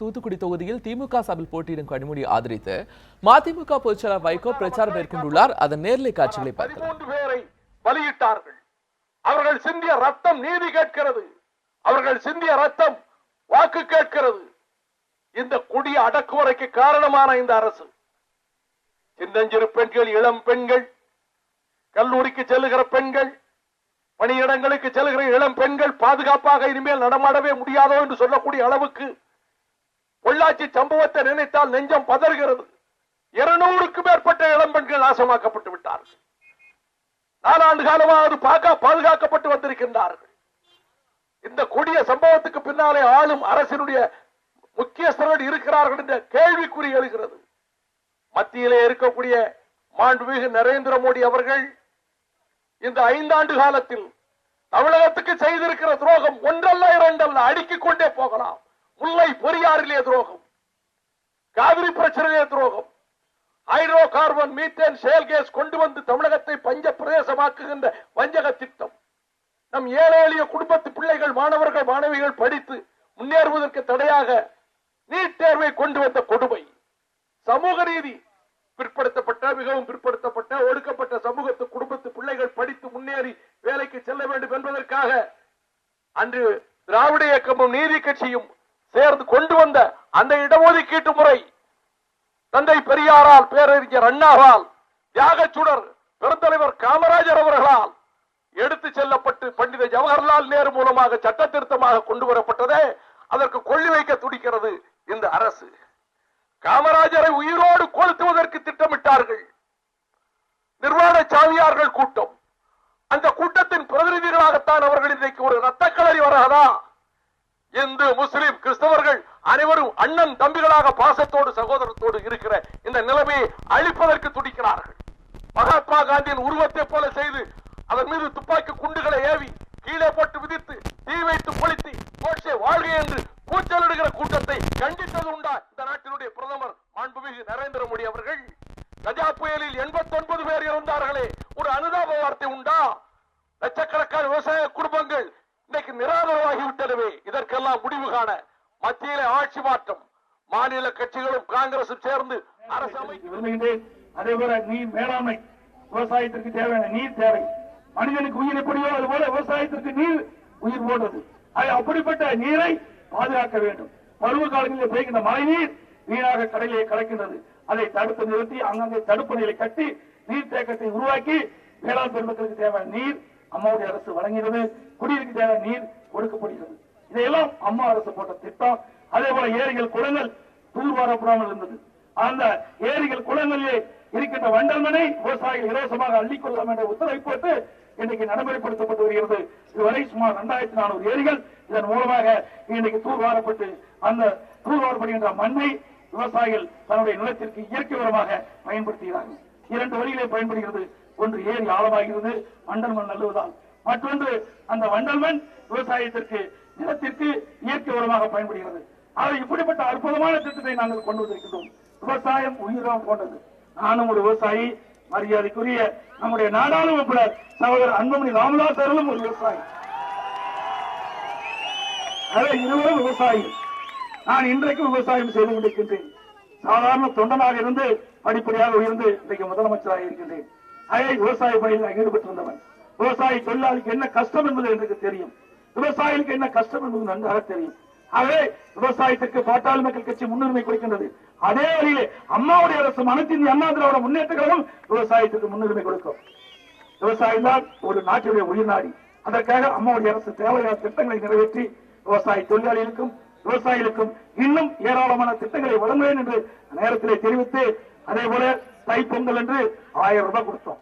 தூத்துக்குடி தொகுதியில் திமுக சார்பில் போட்டியிடும் கனிமொழி ஆதரித்து மதிமுக பொதுச்செயலாளர் வைகோ பிரச்சாரம் மேற்கொண்டுள்ளார். அதன் நேர்லை காட்சிகளை பதிமூன்று பேரை பலியிட்டார்கள். அவர்கள் சிந்திய ரத்தம் நீதி கேட்கிறது. அவர்கள் சிந்திய ரத்தம் வாக்கு கேட்கிறது. இந்த கொடிய அடக்குமுறைக்கு காரணமான இந்த அரசு. சின்னஞ்சிறு பெண்கள் இளம் பெண்கள் கல்லூரிக்கு செல்லுகிற பெண்கள் பணியிடங்களுக்கு செல்லுகிற இளம் பெண்கள் பாதுகாப்பாக இனிமேல் நடமாடவே முடியாதோ என்று சொல்லக்கூடிய அளவுக்கு பொள்ளாச்சி சம்பவத்தை நினைத்தால் நெஞ்சம் பதறுகிறது. இருநூறுக்கு மேற்பட்ட இளம்பெண்கள் நாசமாக்கப்பட்டு விட்டார்கள். நாலாண்டு காலமாக அது பாதுகாக்கப்பட்டு வந்திருக்கின்றார்கள். இந்த கொடிய சம்பவத்துக்கு பின்னாலே ஆளும் அரசினுடைய முக்கியஸ்தர்கள் இருக்கிறார்கள் என்ற கேள்விக்குறி எழுகிறது. மத்தியிலே இருக்கக்கூடிய மாண்புமிகு நரேந்திர மோடி அவர்கள் இந்த ஐந்தாண்டு காலத்தில் தமிழகத்துக்கு செய்திருக்கிற துரோகம் ஒன்றல்ல இரண்டல்ல அடுக்கிக் கொண்டே போகலாம். முல்லை பெரியாறிலே துரோகம். காவிரி பிரச்சனையிலே துரோகம். ஹைட்ரோ கார்பன் மீத்தேன் செயல் கேஸ் கொண்டு வந்து தமிழகத்தை பஞ்ச பிரதேசமாக்குகின்ற வஞ்சக திட்டம். நம் ஏழை எளிய குடும்பத்து பிள்ளைகள் மாணவர்கள் மாணவிகள் படித்து முன்னேறுவதற்கு தடையாக நீட் தேர்வை கொண்டு வந்த கொடுமை. சமூக ரீதி பிற்படுத்தப்பட்ட மிகவும் பிற்படுத்தப்பட்ட ஒடுக்கப்பட்ட சமூகத்து குடும்பத்து பிள்ளைகள் படித்து முன்னேறி வேலைக்கு செல்ல வேண்டும் என்பதற்காக அன்று திராவிட இயக்கமும் நீதி கட்சியும் சேர்ந்து கொண்டு வந்த அந்த இடஒதுக்கீட்டு முறை. தந்தை பெரியாரால் பேரறிஞர் அண்ணாவால் தியாகச்சுடர் பெருந்தலைவர் காமராஜர் அவர்களால் எடுத்து செல்லப்பட்டு பண்டித ஜவஹர்லால் நேரு மூலமாக சட்ட திருத்தமாக கொண்டு வரப்பட்டதே அதற்கு கொள்ளி வைக்க துடிக்கிறது இந்த அரசு. காமராஜரை உயிரோடு கொளுத்துவதற்கு திட்டமிட்டார்கள். நிர்வாண சாமியார்கள் கூட்டம். அந்த கூட்டத்தின் பிரதிநிதிகளாகத்தான் அவர்கள் இன்றைக்கு ஒரு ரத்தக்களறி வராதா? இந்து முஸ்லிம் கிறிஸ்தவர்கள் அனைவரும் அண்ணன் தம்பிகளாக பாசத்தோடு சகோதரத்தோடு இருக்கிற இந்த நிலைமையை அழிப்பதற்கு துடிக்கிறார்கள். மகாத்மா காந்தியின் உருவத்தை போல செய்து அதன் மீது துப்பாக்கி குண்டுகளை ஏவி கீழே போட்டு விதித்து தீ வைத்து பொழித்து கோட்சை வாழ்க என்று கூச்சலிடுகிற கூட்டத்தை கண்டித்தது உண்டா? இந்த நாட்டினுடைய பிரதமர் மாண்புமிகு நரேந்திர மோடி அவர்கள். கஜா புயலில் 89 பேர் இருந்தார்களே ஒரு அனுதாப வார்த்தை உண்டா? லட்சக்கணக்கான விவசாய குடும்பங்கள் இன்னைக்கு நிராதரவாகிவிட்டனவே. இதற்கெல்லாம் முடிவு காண மத்தியில ஆட்சி மாற்றம். மாநில கட்சிகளும் காங்கிரசும் சேர்ந்து அரசு விரும்புகின்றேன். அதே போல நீர் மேலாண்மை விவசாயத்திற்கு தேவையான நீர் தேவை. மனிதனுக்கு உயிர் எப்படியோ அது போல விவசாயத்திற்கு நீர் உயிர் போன்றது. அப்படிப்பட்ட நீரை பாதுகாக்க வேண்டும். பருவ காலங்களில் பெய்கின்ற மழை நீர் வீணாக கடலிலே கலக்கின்றது. அதை தடுத்து நிறுத்தி அங்கங்கே தடுப்பணைகளை கட்டி நீர் தேக்கத்தை உருவாக்கி வேளாண் பெருமக்களுக்கு தேவையான நீர் அம்மாவுடைய அரசு வழங்குகிறது குடியிருக்கு தேவையான நீர் கொடுக்கப்படுகிறது. இதையெல்லாம் அம்மா அரசு போட்ட திட்டம். அதே போல ஏரிகள் குளங்கள் தூர்வாரப்படாமல் இருந்தது. அந்த ஏரிகள் குளங்களிலே இருக்கின்ற வண்டல்மனை விவசாயிகள் இலவசமாக அள்ளிக் கொள்ளலாம் என்ற உத்தரவை போட்டு இன்றைக்கு நடைமுறைப்படுத்தப்பட்டு வருகிறது. இதுவரை சுமார் இரண்டாயிரத்தி நானூறு ஏரிகள் இதன் மூலமாக இன்றைக்கு தூர்வாரப்பட்டு அந்த தூர்வாரப்படுகின்ற மண்ணை விவசாயிகள் தன்னுடைய நிலத்திற்கு இயற்கை உரமாக பயன்படுத்துகிறார்கள். இரண்டு வழியிலே பயன்படுகிறது. ஒன்று ஏரி ஆழமாகிறது வண்டல் மண் நல்லுவதால் மற்றொன்று அந்த வண்டல் மண் விவசாயத்திற்கு நிலத்திற்கு இயற்கை உரமாக பயன்படுகிறது. ஆக இப்படிப்பட்ட அற்புதமான திட்டத்தை நாங்கள் கொண்டு வந்திருக்கின்றோம். விவசாயம் உயிரம் போன்றது. நானும் ஒரு விவசாயி மரியாதைக்குரிய நம்முடைய நாடாளுமன்ற சகோதரர் அன்புமணி ராமதாஸ் அவர்களும் ஒரு விவசாயி. இருவரும் விவசாயி நான் இன்றைக்கும் விவசாயம் செய்து கொண்டிருக்கின்றேன். சாதாரண தொண்டனாக இருந்து படிப்படியாக உயர்ந்து இன்றைக்கு முதலமைச்சராக இருக்கின்றேன். அதே விவசாய பணியில் நான் ஈடுபட்டிருந்தவன். விவசாய தொழிலாளிக்கு என்ன கஷ்டம் என்பது எனக்கு தெரியும். விவசாயிகளுக்கு என்ன கஷ்டம் என்பது நன்றாக தெரியும். ஆகவே விவசாயத்திற்கு பாட்டாளி மக்கள் கட்சி முன்னுரிமை கொடுக்கின்றது. அதே வழியிலே அம்மாவுடைய அரசு அனைத்து இந்திய அண்ணா திராவிட முன்னேற்ற கழகம் முன்னுரிமை கொடுக்கும். விவசாயம் தான் ஒரு நாட்டினுடைய உயிர்நாடி அதற்காக அம்மாவுடைய அரசு தேவையான திட்டங்களை நிறைவேற்றி விவசாய தொழிலாளிகளுக்கும் விவசாயிகளுக்கும் இன்னும் ஏராளமான திட்டங்களை வழங்குவேன் என்று நேரத்திலே தெரிவித்து அதே போல தைப்பொங்கல் என்று ஆயிரம் ரூபாய் கொடுத்தோம்.